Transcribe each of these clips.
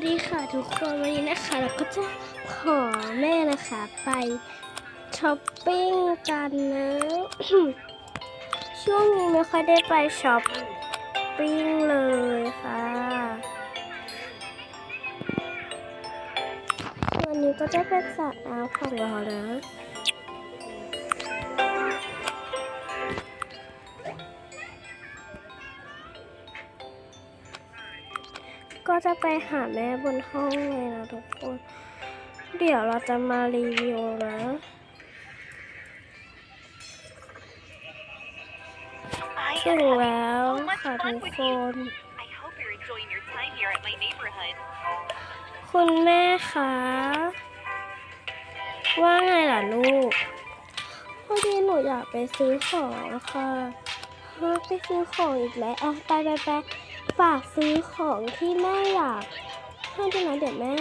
วัสดีค่ะทุกคนวันนี้นะคะ เราก็จะขอแม่นะคะไปช้อปปิ้งกันนะช่วงนี้ไม่ค่อยได้ไปช้อปปิ้งเลยค่ะวันนี้ก็จะเป็นสระน้ำของเรานะ ก็จะไปหาแม่บนห้องเลยนะทุกคน เดี๋ยวเราจะมารีวิวนะถึงแล้วค่ะทุกคน คุณแม่คะว่าไงล่ะลูกพอดีหนูอยากไปซื้อของค่ะฮะไปซื้อของอีกแล้วอะไปไปไป ฝากซื้อของที่แม่อยากให้ด้วยนะเดี๋ยวแม่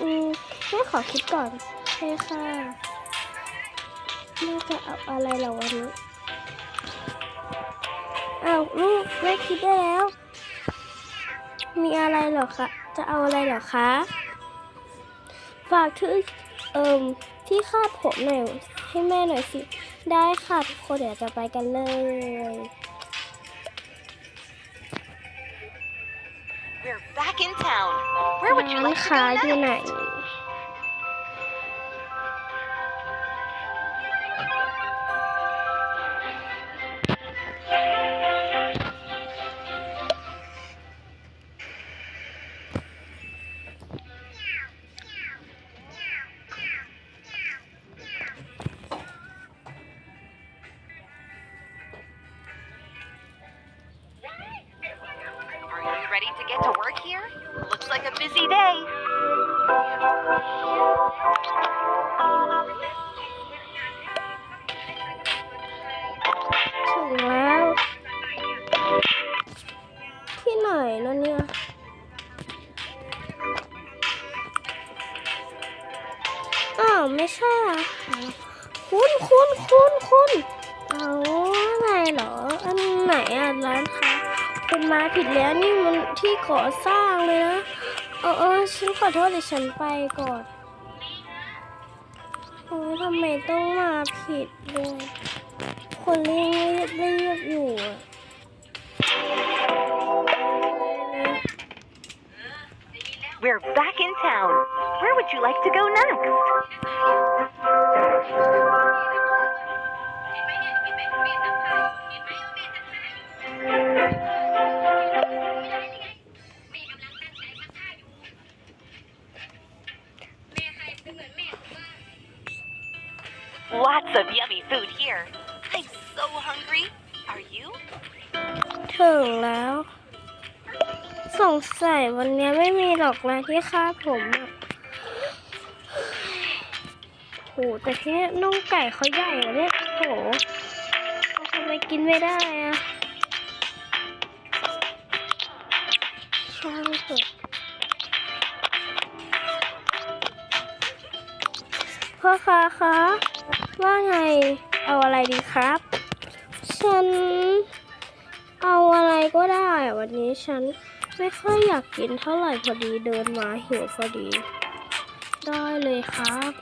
อืมแม่ขอคิดก่อนโอเคค่ะแม่จะเอาอะไรเหรอวันนี้อ้าลูกแม่คิดได้แล้ว มีอะไรหรอคะ จะเอาอะไรหรอคะ ฝากที่เอ่มที่คาดผมหน่อยให้แม่หน่อยสิ ได้ค่ะทุกคนเดี๋ยวจะไปกันเลย back in town. Where would you ร้าน like to ค้า go อยู่ไหน next? ไม่ใช่อะคุณคุณคุณคุณเอาอะไรเหรอ อันไหนอะร้านค้าคุณมาผิดแล้วนี่มันที่ก่อสร้างเลยนะ เออเออฉันขอโทษเดี๋ยวฉันไปก่อนโอ้ยทำไมต้องมาผิดด้วยคนเรียบเรียบอยู่อะ We're back in town. Where would you like to go next? Lots of yummy food here. I'm so hungry. Are you? ถึงแล้ว สงสัยวันนี้ไม่มีหรอกนะที่คาดผมอะ หแต่ที่น่องไก่เขาใหญ่อะเนี่ยโหทำไมกินไม่ได้อะช่างเถอะพ่อค้าคะว่าไงเอาอะไรดีครับ ฉัน เอาอะไรก็ได้วันนี้ฉันไม่ค่อยอยากกินเท่าไหร่พอดีเดินมาหิวพอดี ได้เลยครับ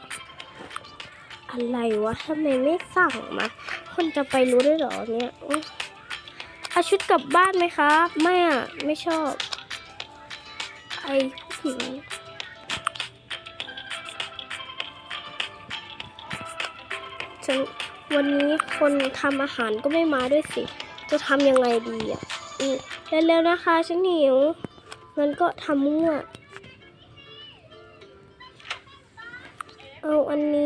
อะไรวะทำไมไม่สั่งมาคนจะไปรู้ได้หรอเนี่ยอุ๊ยเอาชุดกลับบ้านไหมครับไม่อะ ไม่ชอบ ไอ้ผู้หญิงฉันวันนี้คนทำอาหารก็ไม่มาด้วยสิ จะทำยังไงดีอะอืมเร็วๆนะคะ ฉันหิวงั้นก็ทำมั่วเอาอันนี้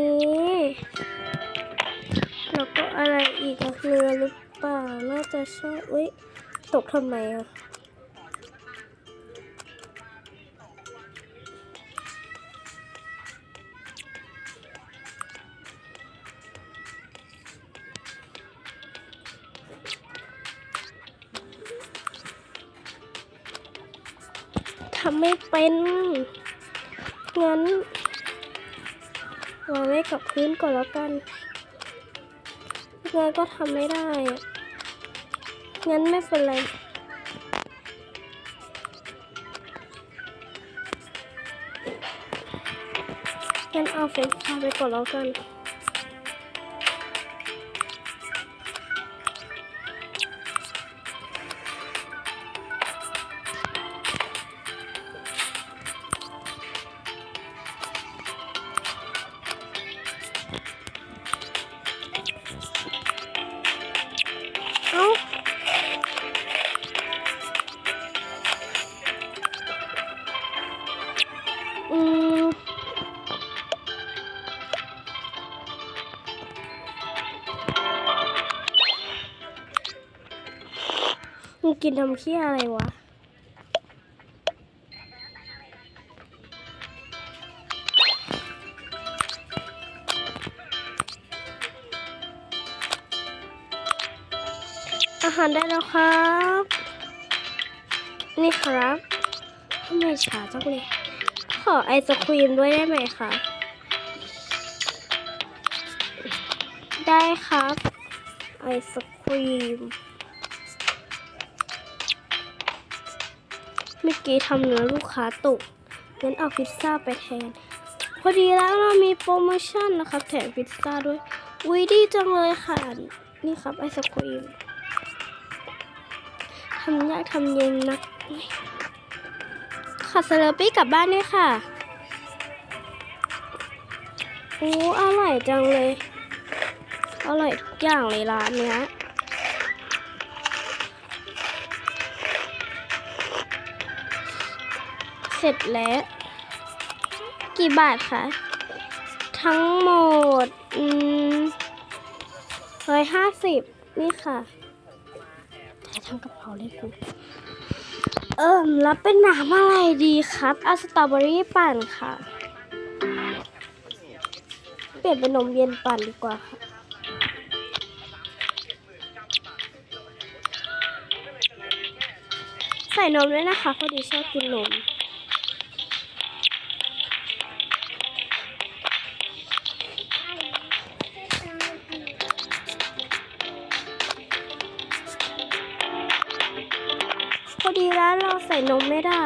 เรือหรือเปล่า น่าจะใช่เว้ย ตกทำไมอะทำไม่เป็น งั้นวางไว้กับพื้นก่อนแล้วกัน งานก็ทำไม่ได้ งั้นไม่เป็นไรงั้นเอาเฟซไฟไปก่อนแล้วกัน กินทำเที่ยอะไรวะอาหารได้แล้วครับ นี่ครับทำไมช้าจังเลยขอไอศครีมด้วยได้ไหมคะ ได้ครับ ไอศครีม เมื่อกี้ทำเนื้อลูกค้าตกงั้นเอาพิซซ่าไปแทน พอดีแล้วเรามีโปรโมชั่นนะครับแถมพิซซ่าด้วยวิดีจังเลยค่ะ นี่ครับไอศครีมทำยากทำเย็นนักขอสเลปี้กลับบ้านด้วยค่ะ โอ้อร่อยจังเลย อร่อยทุกอย่างเลยร้านเนี้ย เสร็จแล้ว กี่บาทคะทั้งหมดอืมร้อยห้าสิบนี่ค่ะถ่ายทำกระเพราเลยกูเอิมแล้วเป็นน้ำอะไรดีครับเอาสตรอเบอรี่ปั่นค่ะ เปลี่ยนเป็นนมเย็นปั่นดีกว่าค่ะใส่นมด้วยนะคะพอดีชอบกินนม ใส่นมไม่ได้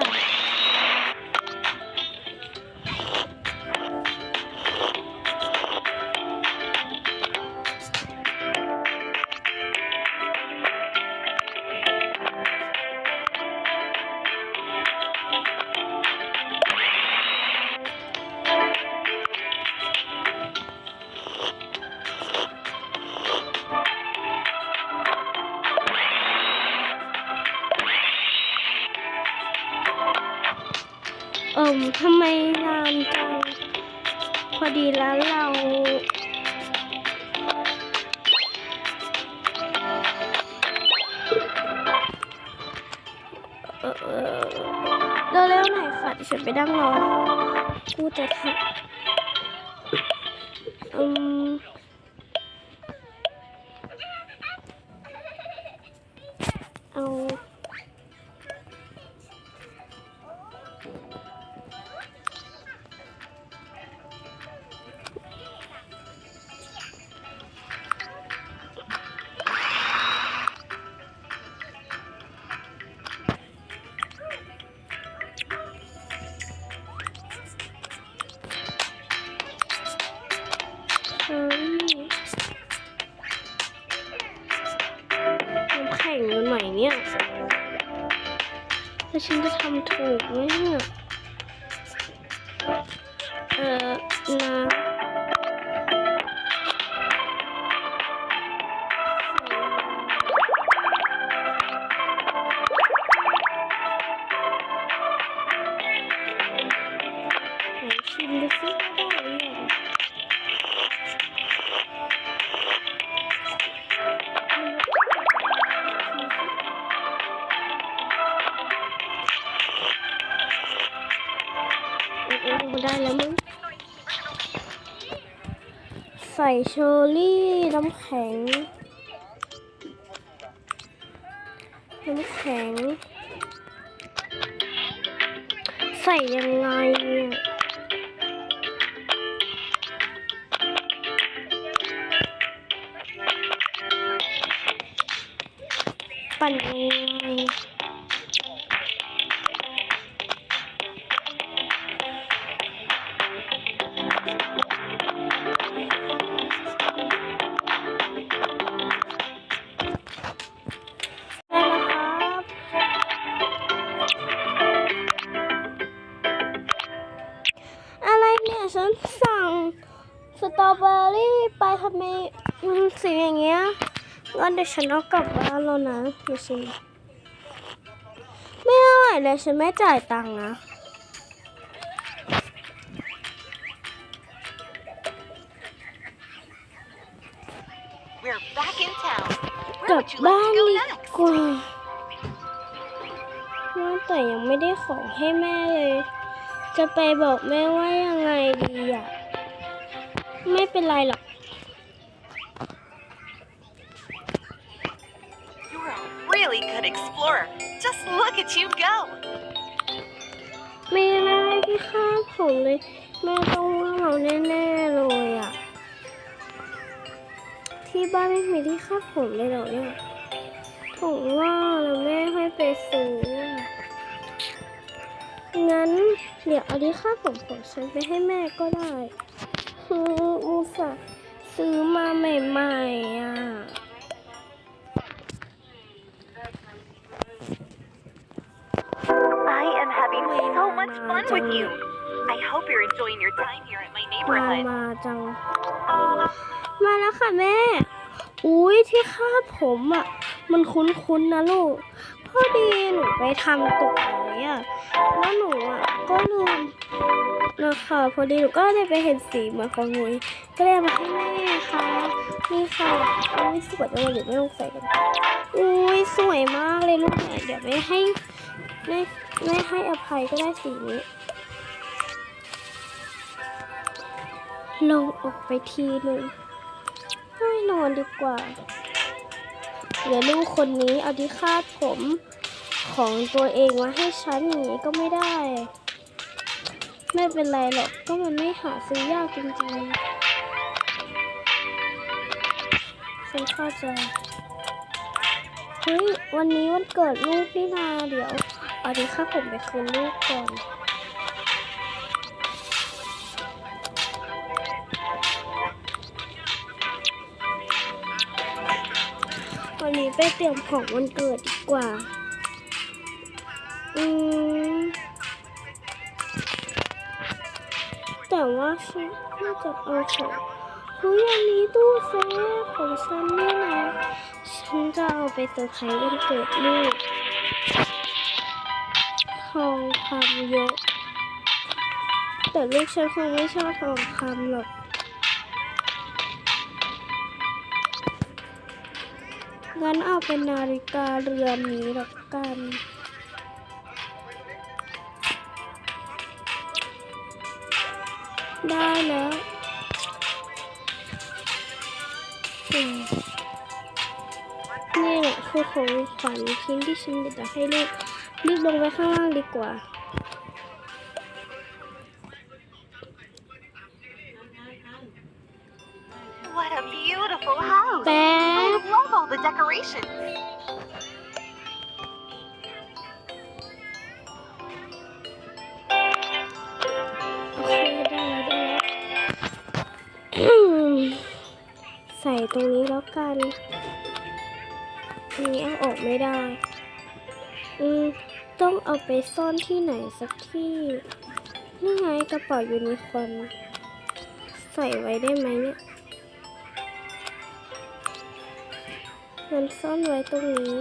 ออเออเร็วๆหน่อยค่ะฉันไปดั่งรอกูจะทำอืม แล้วฉันจะท ใส่เชอร์รี่น้ำแข็ง น้ำแข็ง ใส่ยังไงเนี่ยปั่นยังไง สีอย่างเงี้ยงั้นเดี๋ยวฉันเอากลับบ้านแล้วนะเดี๋ยวฉันไม่อร่อยเลยฉันไม่จ่ายตังค์นะ We're back in town. ก Where ลับ would you บ้า like น to go ดี next? กว่าว่าแต่ยังไม่ได้ของให้แม่เลย จะไปบอกแม่ว่ายังไงดีอะ ไม่เป็นไรหรอก really good explorer. Just look at you go. ไม่ได้ที่ข้าผมเลยแม่ต้องว่าเราแน่ๆเลยอะ ที่บ้านไม่มีที่คาดผมเลยเหรอเนี่ยผมว่าแล้วแม่ให้ไปซื้ออะงั้น เดี๋ยวเอาที่คาดผมของฉันไปให้แม่ก็ได้คืออุตส่าห์ซื้อมาใหม่ๆอะ enjoying your time here at my มา neighborhood. มาจัง มาแล้วค่ะแม่ อุ้ยที่คาดผมอะ มันคุ้นๆนะลูก พอดีหนูไปทำตกไว้อะ แล้วหนูอะก็ลืมนะคะพอดีหนูก็เลยไปเห็นสีเหมือนของหนูก็เลยเอามาให้แม่ค่ะ นี่ค่ะ อุ้ยสวยจังเลยเดี๋ยวไม่ต้องใส่กัน อุ้ยสวยมากเลยลูกเนี่ยเดี๋ยวไม่ให้ไม่ไม่ให้อภัยก็ได้สีนี้ ลงออกไปทีหนึ่งให้นอนดีกว่าเดี๋ยวลูกคนนี้เอาที่คาดผมของตัวเองมาให้ฉันอย่างนี้ก็ไม่ได้ ไม่เป็นไรหรอกก็มันไม่หาซื้อยากจริงๆฉันเข้าใจเฮ้ยวันนี้วันเกิดลูกนี่นาเดี๋ยวเอาที่คาดผมไปคืนลูกก่อน ไปเตรียมของวันเกิดดีกว่า อืม แต่ว่าฉันน่าจะเอาของเฮ้ยอันนี้ตู้เซฟของฉันนี่นะฉันจะเอาไปเซอร์ไพรส์วันเกิดลูกทองคำเยอะ แต่ลูกฉันคงไม่ชอบทองคำหรอก งั้นเอาเป็นนาฬิกาเรือนนี้ละกันได้แล้วนี่แหละคือของขวัญชิ้นที่ฉันอยากจะให้ลูกรีบลงไปข้างล่างดีกว่า ไม่ได้ อืม ต้องเอาไปซ่อนที่ไหนสักที่ นี่ไงกระเป๋ายูนิคอนใส่ไว้ได้ไหมเนี่ยงั้นซ่อนไว้ตรงนี้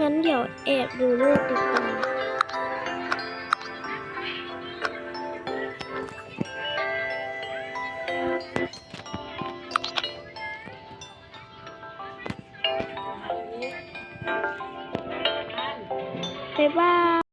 งั้นเดี๋ยวแอบดูลูกดีกว่า